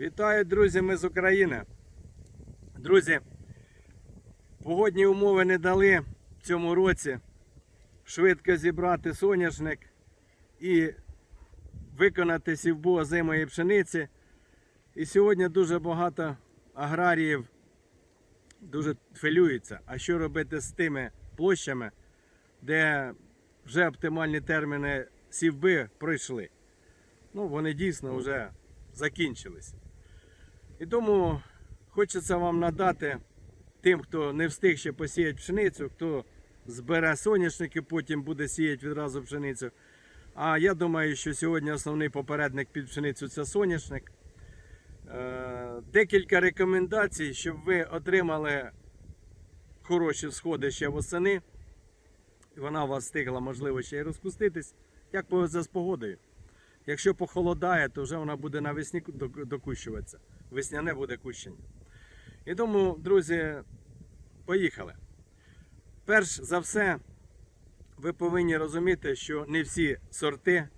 Вітаю, друзі, ми з України. Друзі, погодні умови не дали в цьому році швидко зібрати соняшник і виконати сівбу озимої пшениці. І сьогодні дуже багато аграріїв дуже хвилюються. А що робити з тими площами, де вже оптимальні терміни сівби пройшли? Ну, вони дійсно вже закінчились. І тому хочеться вам надати тим, хто не встиг ще посіяти пшеницю, хто збере соняшники, потім буде сіяти відразу пшеницю. А я думаю, що сьогодні основний попередник під пшеницю це соняшник. Е, Декілька рекомендацій, щоб ви отримали хороші сходи ще восени. Вона у вас встигла, можливо, ще й розпуститись. Як повезе з погодою. Якщо похолодає, то вже вона буде навесні докущуватися. Весняне буде кущення. І тому, друзі, поїхали. Перш за все, ви повинні розуміти, що не всі сорти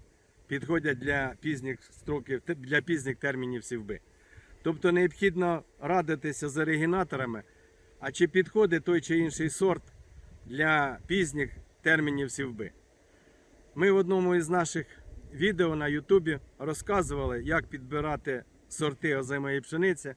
підходять для пізніх строків, для пізніх термінів сівби. Тобто необхідно радитися з оригінаторами, а чи підходить той чи інший сорт для пізніх термінів сівби. Ми в одному із наших відео на Ютубі розказували, як підбирати сорти озимої пшениці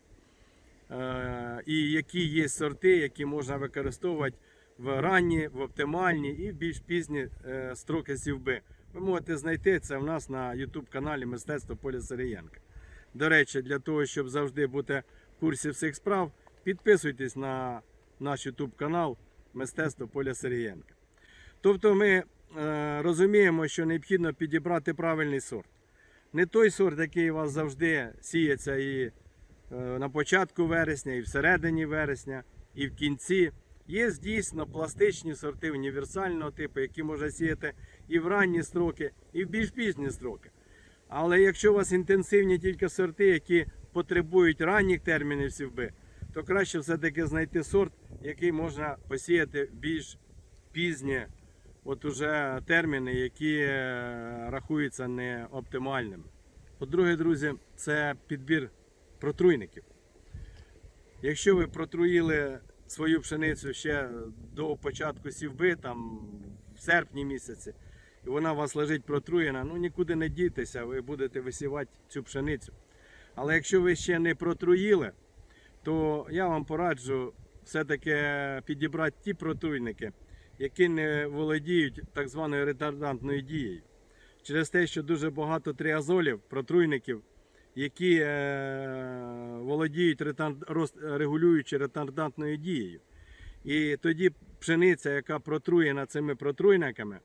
е, і які є сорти, які можна використовувати в ранні, в оптимальні і в більш пізні е, строки сівби. Ви можете знайти це в нас на YouTube каналі Мистецтво Поля Сирієнка. До речі, для того, щоб завжди бути в курсі всіх справ, підписуйтесь на наш YouTube канал Мистецтво Поля Сирієнка. Тобто ми е, розуміємо, що необхідно підібрати правильний сорт. Не той сорт, який у вас завжди сіється і е, на початку вересня, і всередині вересня, і в кінці. Є дійсно пластичні сорти універсального типу, які можна сіяти і в ранні строки, і в більш пізні строки. Але якщо у вас інтенсивні тільки сорти, які потребують ранніх термінів сівби, то краще все-таки знайти сорт, який можна посіяти більш пізні, от уже терміни, які е, рахуються не оптимальними. По-друге, друзі, це підбір протруйників. Якщо ви протруїли свою пшеницю ще до початку сівби, там в серпні місяці, і вона у вас лежить протруєна, ну нікуди не дійтеся, ви будете висівати цю пшеницю. Але якщо ви ще не протруїли, то я вам пораджу все-таки підібрати ті протруйники, які не володіють так званою ретардантною дією. Через те, що дуже багато триазолів, протруйників, які е, володіють регулюючи ретардантною дією. І тоді пшениця, яка протруєна цими протруйниками,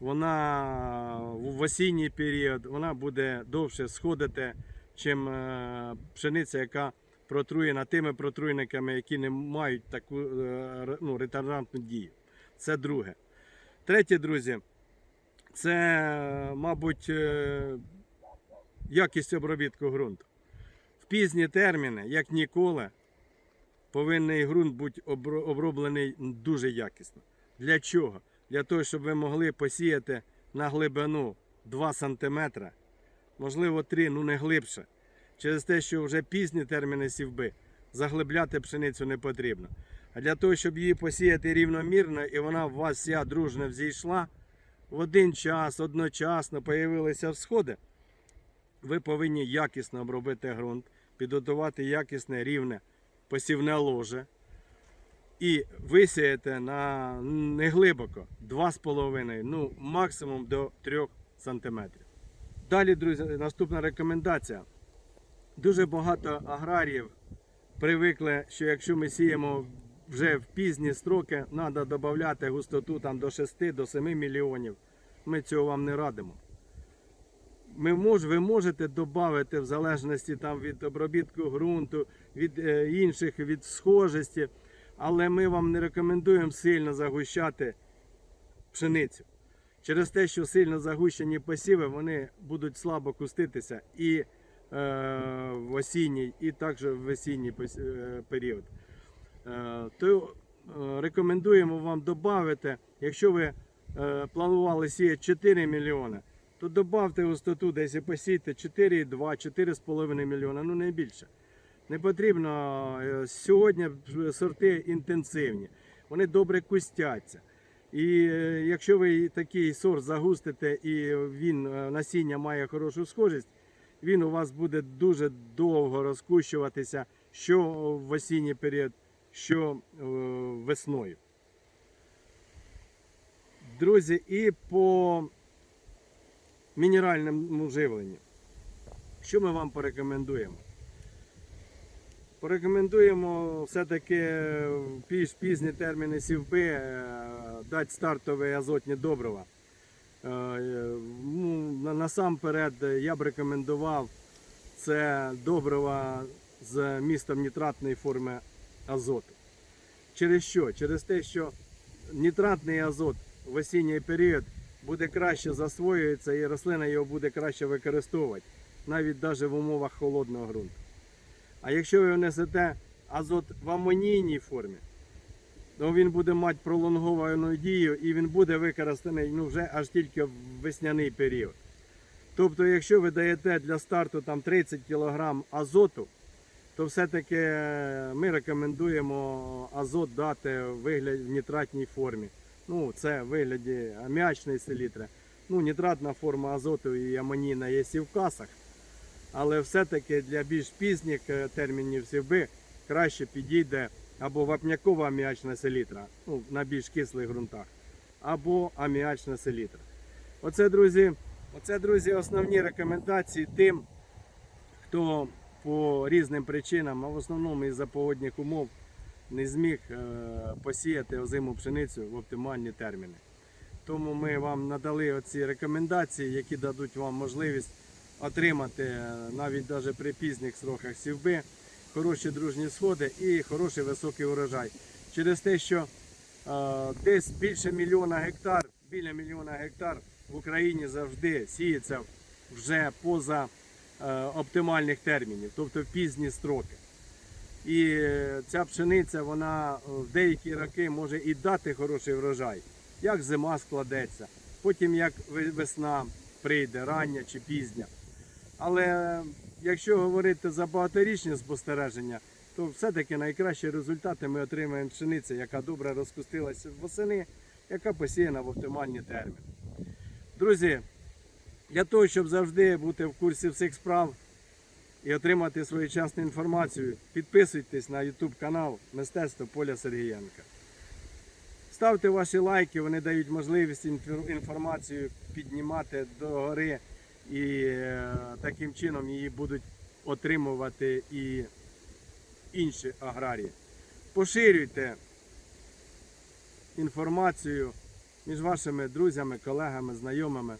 вона в осінній період вона буде довше сходити, чим е, пшениця, яка протруєна тими протруйниками, які не мають таку е, ну, ретардантну дію. Це друге. Третє, друзі, це, мабуть, е, якість обробітку ґрунту. В пізні терміни, як ніколи, повинен ґрунт бути оброблений дуже якісно. Для чого? Для того, щоб ви могли посіяти на глибину 2 см, можливо 3, ну не глибше. Через те, що вже пізні терміни сівби, заглибляти пшеницю не потрібно. А для того, щоб її посіяти рівномірно і вона в вас вся дружно взійшла, в один час, одночасно появилися всходи, ви повинні якісно обробити ґрунт, підготувати якісне рівне посівне ложе і висіяти на неглибоко 2,5, ну максимум до 3 см. Далі, друзі, наступна рекомендація. Дуже багато аграріїв привикли, що якщо ми сіємо вже в пізні строки, треба додати густоту там, до 6 до 7 мільйонів. Ми цього вам не радимо. Ми мож, ви можете додати в залежності там, від обробітку ґрунту, від е, інших, від схожості, але ми вам не рекомендуємо сильно загущати пшеницю. Через те, що сильно загущені посіви, вони будуть слабо куститися і е, в осінній, і також в весінній е, період. Е, то е, рекомендуємо вам додати, якщо ви е, планували сіяти 4 мільйони, то додавте густоту десь і посійте 4,2-4,5 мільйона, ну не більше. Не потрібно сьогодні сорти інтенсивні, вони добре кустяться. І якщо ви такий сорт загустите і він насіння має хорошу схожість, він у вас буде дуже довго розкущуватися, що в осінній період, що е, весною. Друзі, і по мінеральному живленню. Що ми вам порекомендуємо? Порекомендуємо все-таки піш пізні терміни сівби е, дати стартові азотні добрива. Е, ну, на- Насамперед я б рекомендував це добрива з містом нітратної форми азоту. Через що? Через те, що нітратний азот в осінній період буде краще засвоюється і рослина його буде краще використовувати, навіть навіть в умовах холодного ґрунту. А якщо ви внесете азот в амонійній формі, то він буде мати пролонговану дію і він буде використаний ну, вже аж тільки в весняний період. Тобто, якщо ви даєте для старту там 30 кг азоту, то все-таки е, ми рекомендуємо азот дати в вигляді в нітратній формі. Ну, це в вигляді аміачної селітри. Ну, нітратна форма азоту і амонійна є і в касах. Але все-таки для більш пізніх е, термінів сівби краще підійде або вапнякова аміачна селітра, ну, на більш кислих ґрунтах, або аміачна селітра. Оце, друзі, оце, друзі, основні рекомендації тим, хто по різним причинам, а в основному із-за погодних умов, не зміг е, посіяти озиму пшеницю в оптимальні терміни. Тому ми вам надали оці рекомендації, які дадуть вам можливість отримати е, навіть навіть при пізніх сроках сівби хороші дружні сходи і хороший високий урожай. Через те, що е, десь більше мільйона гектар, біля мільйона гектар в Україні завжди сіється вже поза оптимальних термінів, тобто в пізні строки. І е, ця пшениця вона е, в деякі роки може і дати хороший врожай, як зима складеться, потім як весна прийде, рання чи пізня. Але якщо говорити за багаторічні спостереження, то все-таки найкращі результати ми отримаємо пшениці, яка добре розкустилася восени, яка посіяна в оптимальні терміни. Друзі, для того, щоб завжди бути в курсі всіх справ і отримати своєчасну інформацію, підписуйтесь на YouTube канал Мистецтво Поля Сергієнка. Ставте ваші лайки, вони дають можливість інформацію піднімати до гори і е, таким чином її будуть отримувати і інші аграрії. Поширюйте інформацію між вашими друзями, колегами, знайомими.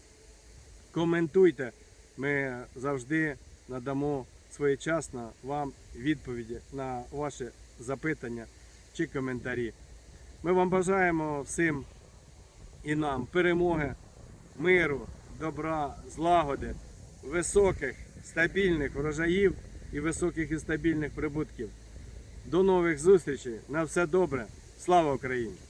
Коментуйте. Ми завжди надамо своєчасно вам відповіді на ваші запитання чи коментарі. Ми вам бажаємо всім і нам перемоги, миру, добра, злагоди, високих, стабільних врожаїв і високих і стабільних прибутків. До нових зустрічей. На все добре. Слава Україні!